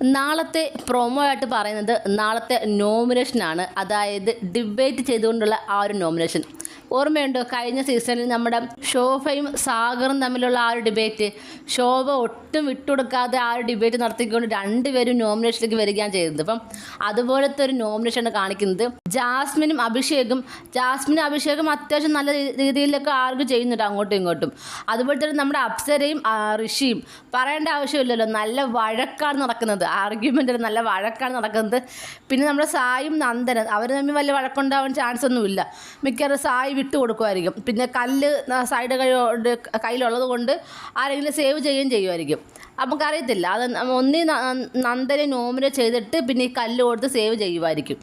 നാളത്തെ പ്രൊമോ ആയിട്ട് പറയുന്നത് നാളത്തെ നോമിനേഷനാണ് അതായത് ഡിബേറ്റ് ചെയ്തുകൊണ്ടുള്ള ആ ഒരു നോമിനേഷൻ ഓർമ്മയുണ്ടോ? കഴിഞ്ഞ സീസണിൽ നമ്മുടെ ശോഭയും സാഗറും തമ്മിലുള്ള ആ ഒരു ഡിബേറ്റ് ശോഭ ഒട്ടും വിട്ടുകൊടുക്കാതെ ആ ഒരു ഡിബേറ്റ് നടത്തിക്കൊണ്ട് രണ്ടുപേരും നോമിനേഷനിലേക്ക് വരികയാണ് ചെയ്തത്. അപ്പം അതുപോലത്തെ ഒരു നോമിനേഷനാണ് കാണിക്കുന്നത്. ജാസ്മിനും അഭിഷേകും ജാസ്മിനും അഭിഷേകും അത്യാവശ്യം നല്ല രീതിയിലൊക്കെ ആർക്കും ചെയ്യുന്നുണ്ട് അങ്ങോട്ടും ഇങ്ങോട്ടും. അതുപോലെ തന്നെ നമ്മുടെ അപ്സരയും ഋഷിയും. പറയേണ്ട ആവശ്യമില്ലല്ലോ. നല്ല വഴക്കാണ് നടക്കുന്നത്. ആർഗ്യുമെന്റ് നല്ല വഴക്കാണ് നടക്കുന്നത്. പിന്നെ നമ്മുടെ സായും നന്ദനൻ അവർ തമ്മിൽ വലിയ വഴക്കുണ്ടാവാൻ ചാൻസ് ഒന്നുമില്ല. മിക്കവാറും സായി വിട്ടു കൊടുക്കുമായിരിക്കും. പിന്നെ കല്ല് ന- സൈഡ് കൈ കയ്യിലുള്ളത് കൊണ്ട് ആരെങ്കിലും സേവ് ചെയ്യുകയും ചെയ്യുമായിരിക്കും. നമുക്കറിയത്തില്ല. അത് ഒന്നീ നന്ദനെ നോമിനെ ചെയ്തിട്ട് പിന്നെ ഈ കല്ല് കൊടുത്ത് സേവ് ചെയ്യുമായിരിക്കും.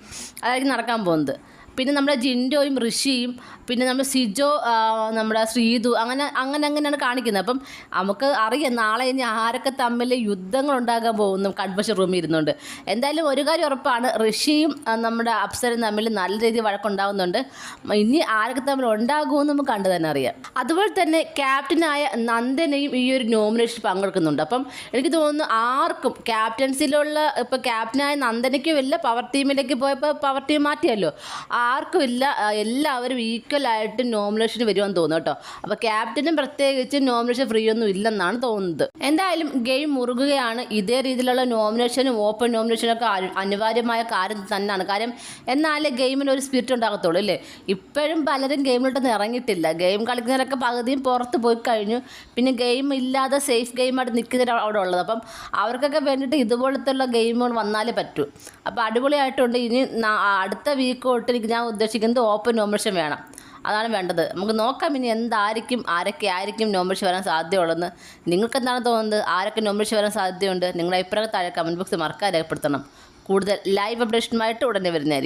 അതായിരിക്കും നടക്കാൻ പോകുന്നത്. പിന്നെ നമ്മുടെ ജിൻഡോയും ഋഷിയും പിന്നെ നമ്മുടെ സിജോ നമ്മുടെ ശ്രീതു അങ്ങനെ അങ്ങനെ അങ്ങനെയാണ് കാണിക്കുന്നത്. അപ്പം നമുക്ക് അറിയാം നാളെ ഇനി ആരൊക്കെ തമ്മിൽ യുദ്ധങ്ങൾ ഉണ്ടാകാൻ പോകുന്നു കൺവെൻഷൻ റൂമിൽ ഇരുന്നുകൊണ്ട്. എന്തായാലും ഒരു കാര്യം ഉറപ്പാണ് ഋഷിയും നമ്മുടെ അപ്സരും തമ്മിൽ നല്ല രീതിയിൽ വഴക്കുണ്ടാകുന്നുണ്ട് ഇനി ആരൊക്കെ തമ്മിൽ ഉണ്ടാകുമെന്ന് നമുക്ക് കണ്ടു തന്നെ അറിയാം. അതുപോലെ തന്നെ ക്യാപ്റ്റനായ നന്ദനയും ഈ ഒരു നോമിനേഷൻ പങ്കെടുക്കുന്നുണ്ട്. അപ്പം എനിക്ക് തോന്നുന്നു ആർക്കും ക്യാപ്റ്റൻസിലുള്ള ഇപ്പോൾ ക്യാപ്റ്റനായ നന്ദനയ്ക്കും ഇല്ല പവർ ടീമിലേക്ക് പോയപ്പോൾ പവർ ടീം മാറ്റിയല്ലോ. ആർക്കും ഇല്ല എല്ലാവരും ഈക്വലായിട്ട് നോമിനേഷന് വരുമെന്ന് തോന്നുന്നു കേട്ടോ. അപ്പോൾ ക്യാപ്റ്റനും പ്രത്യേകിച്ച് നോമിനേഷൻ ഫ്രീ ഒന്നും ഇല്ലെന്നാണ് തോന്നുന്നത്. എന്തായാലും ഗെയിം മുറുകുകയാണ്. ഇതേ രീതിയിലുള്ള നോമിനേഷനും ഓപ്പൺ നോമിനേഷനും ഒക്കെ അനിവാര്യമായ കാര്യം തന്നെയാണ്. കാര്യം എന്നാലേ ഗെയിമിന് ഒരു സ്പിരിറ്റ് ഉണ്ടാകത്തുള്ളൂ അല്ലേ? ഇപ്പോഴും പലരും ഗെയിമിലോട്ടൊന്നും ഇറങ്ങിയിട്ടില്ല. ഗെയിം കളിക്കുന്നവരൊക്കെ പകുതിയും പുറത്ത് പോയി കഴിഞ്ഞു. പിന്നെ ഗെയിം ഇല്ലാതെ സേഫ് ഗെയിമായിട്ട് നിൽക്കുന്നവരാണ് അവിടെ ഉള്ളത്. അപ്പം അവർക്കൊക്കെ വേണ്ടിയിട്ട് ഇതുപോലത്തുള്ള ഗെയിമുകൾ വന്നാലേ പറ്റൂ. അപ്പോൾ അടിപൊളിയായിട്ടുണ്ട്. ഇനി അടുത്ത വീക്ക് തൊട്ട് എനിക്ക് ഞാൻ ഉദ്ദേശിക്കുന്നത് ഓപ്പൺ നോമിനേഷൻ വേണം. അതാണ് വേണ്ടത്. നമുക്ക് നോക്കാം ഇനി എന്തായിരിക്കും ആരൊക്കെ ആയിരിക്കും നോമിനേഷൻ വരാൻ സാധ്യതയുള്ളതെന്ന്. നിങ്ങൾക്ക് എന്താണ് തോന്നുന്നത്? ആരൊക്കെ നോമിനേഷൻ വരാൻ സാധ്യതയുണ്ട്? നിങ്ങളുടെ അഭിപ്രായം താഴെ കമന്റ് ബോക്സ് മറക്കാൻ രേഖപ്പെടുത്തണം. കൂടുതൽ ലൈവ് അപ്ഡേഷനുമായിട്ട് ഉടനെ വരുന്നതായിരിക്കും.